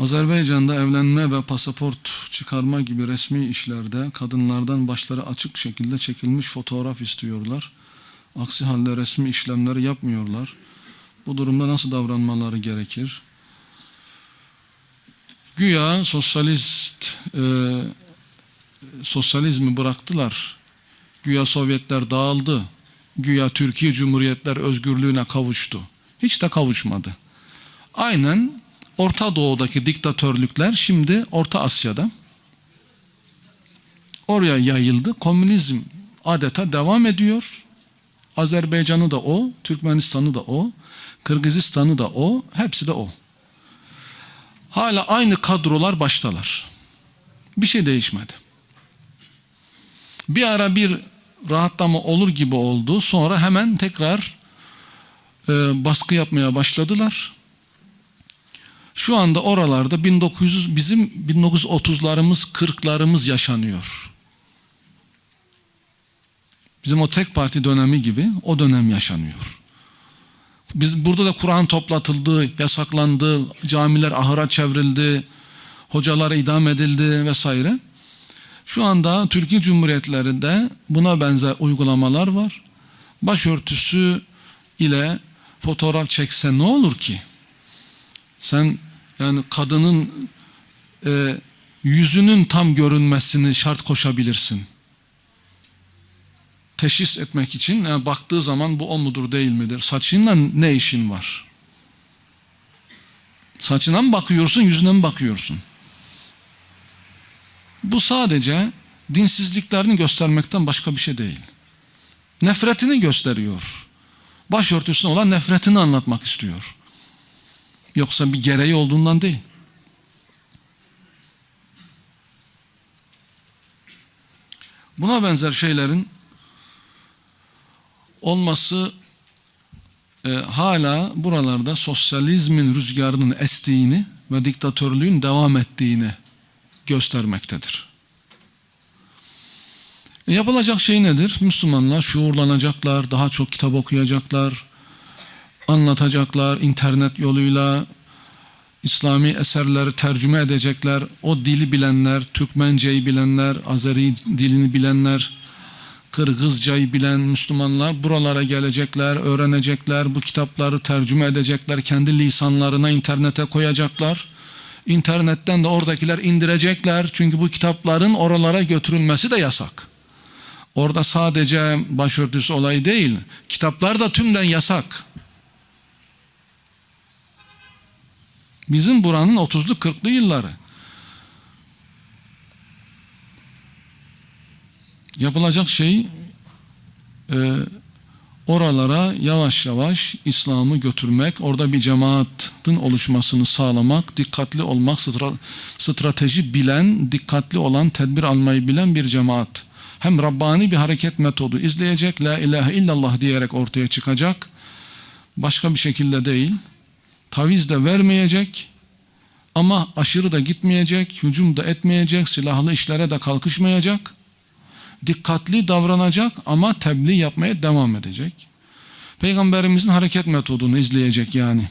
Azerbaycan'da evlenme ve pasaport çıkarma gibi resmi işlerde kadınlardan başları açık şekilde çekilmiş fotoğraf istiyorlar. Aksi halde resmi işlemleri yapmıyorlar. Bu durumda nasıl davranmaları gerekir? Güya sosyalist e, sosyalizmi bıraktılar. Güya Sovyetler dağıldı. Güya Türkiye Cumhuriyetler özgürlüğüne kavuştu. Hiç de kavuşmadı. Aynen Orta Doğu'daki diktatörlükler şimdi Orta Asya'da. Oraya yayıldı. Komünizm adeta devam ediyor. Azerbaycan'ı da o, Türkmenistan'ı da o, Kırgızistan'ı da o, hepsi de o. Hala aynı kadrolar baştalar. Bir şey değişmedi. Bir ara bir rahatlama olur gibi oldu. Sonra hemen tekrar e, baskı yapmaya başladılar. Şu anda oralarda 1900 bizim 1930'larımız 40'larımız yaşanıyor. Bizim o tek parti dönemi gibi o dönem yaşanıyor. Biz burada da Kur'an toplatıldı, yasaklandı, camiler ahıra çevrildi, hocalar idam edildi vesaire. Şu anda Türkiye Cumhuriyetlerinde buna benzer uygulamalar var. Başörtüsü ile fotoğraf çekse ne olur ki? Sen yani kadının e, yüzünün tam görünmesini şart koşabilirsin. Teşhis etmek için yani baktığı zaman bu o mudur değil midir? Saçınla ne işin var? Saçına mı bakıyorsun, yüzüne mi bakıyorsun? Bu sadece dinsizliklerini göstermekten başka bir şey değil. Nefretini gösteriyor. Başörtüsüne olan nefretini anlatmak istiyor. Yoksa bir gereği olduğundan değil. Buna benzer şeylerin olması e, hala buralarda sosyalizmin rüzgarının estiğini ve diktatörlüğün devam ettiğini göstermektedir. E, yapılacak şey nedir? Müslümanlar şuurlanacaklar, daha çok kitap okuyacaklar, anlatacaklar, internet yoluyla İslami eserleri tercüme edecekler. O dili bilenler, Türkmenceyi bilenler, Azeri dilini bilenler, Kırgızcayı bilen Müslümanlar buralara gelecekler, öğrenecekler, bu kitapları tercüme edecekler, kendi lisanlarına internete koyacaklar. İnternetten de oradakiler indirecekler. Çünkü bu kitapların oralara götürülmesi de yasak. Orada sadece başörtüsü olayı değil, kitaplar da tümden yasak. Bizim buranın 30'lu 40'lı yılları. Yapılacak şey e, oralara yavaş yavaş İslam'ı götürmek, orada bir cemaatin oluşmasını sağlamak, dikkatli olmak, stra- strateji bilen, dikkatli olan, tedbir almayı bilen bir cemaat. Hem Rabbani bir hareket metodu izleyecek, La ilahe illallah diyerek ortaya çıkacak. Başka bir şekilde değil. Taviz de vermeyecek. Ama aşırı da gitmeyecek, hücum da etmeyecek, silahlı işlere de kalkışmayacak. Dikkatli davranacak ama tebliğ yapmaya devam edecek. Peygamberimizin hareket metodunu izleyecek yani.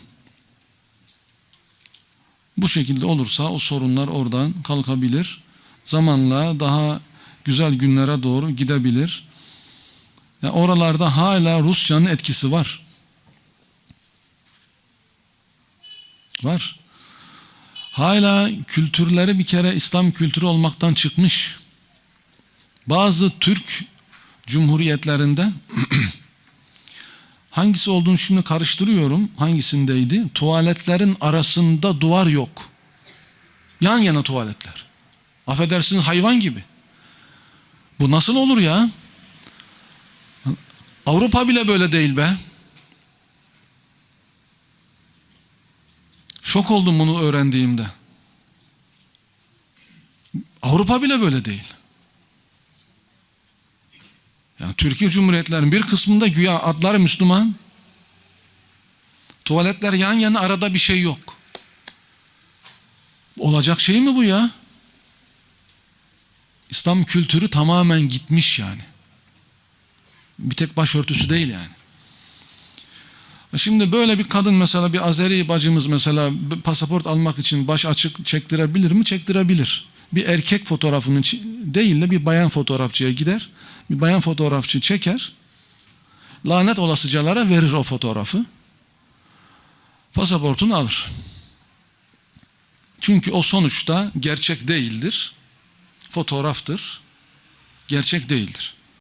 Bu şekilde olursa o sorunlar oradan kalkabilir. Zamanla daha güzel günlere doğru gidebilir. Yani oralarda hala Rusya'nın etkisi var. Var. Hala kültürleri bir kere İslam kültürü olmaktan çıkmış. Bazı Türk cumhuriyetlerinde hangisi olduğunu şimdi karıştırıyorum. Hangisindeydi? Tuvaletlerin arasında duvar yok. Yan yana tuvaletler. Affedersiniz hayvan gibi. Bu nasıl olur ya? Avrupa bile böyle değil be. Şok oldum bunu öğrendiğimde. Avrupa bile böyle değil. Yani Türkiye Cumhuriyetlerinin bir kısmında güya adları Müslüman. Tuvaletler yan yana arada bir şey yok. Olacak şey mi bu ya? İslam kültürü tamamen gitmiş yani. Bir tek başörtüsü değil yani. Şimdi böyle bir kadın mesela bir Azeri bacımız mesela pasaport almak için baş açık çektirebilir mi? Çektirebilir. Bir erkek fotoğrafının değil de bir bayan fotoğrafçıya gider. Bir bayan fotoğrafçı çeker. Lanet olasıcalara verir o fotoğrafı. Pasaportunu alır. Çünkü o sonuçta gerçek değildir. Fotoğraftır. Gerçek değildir.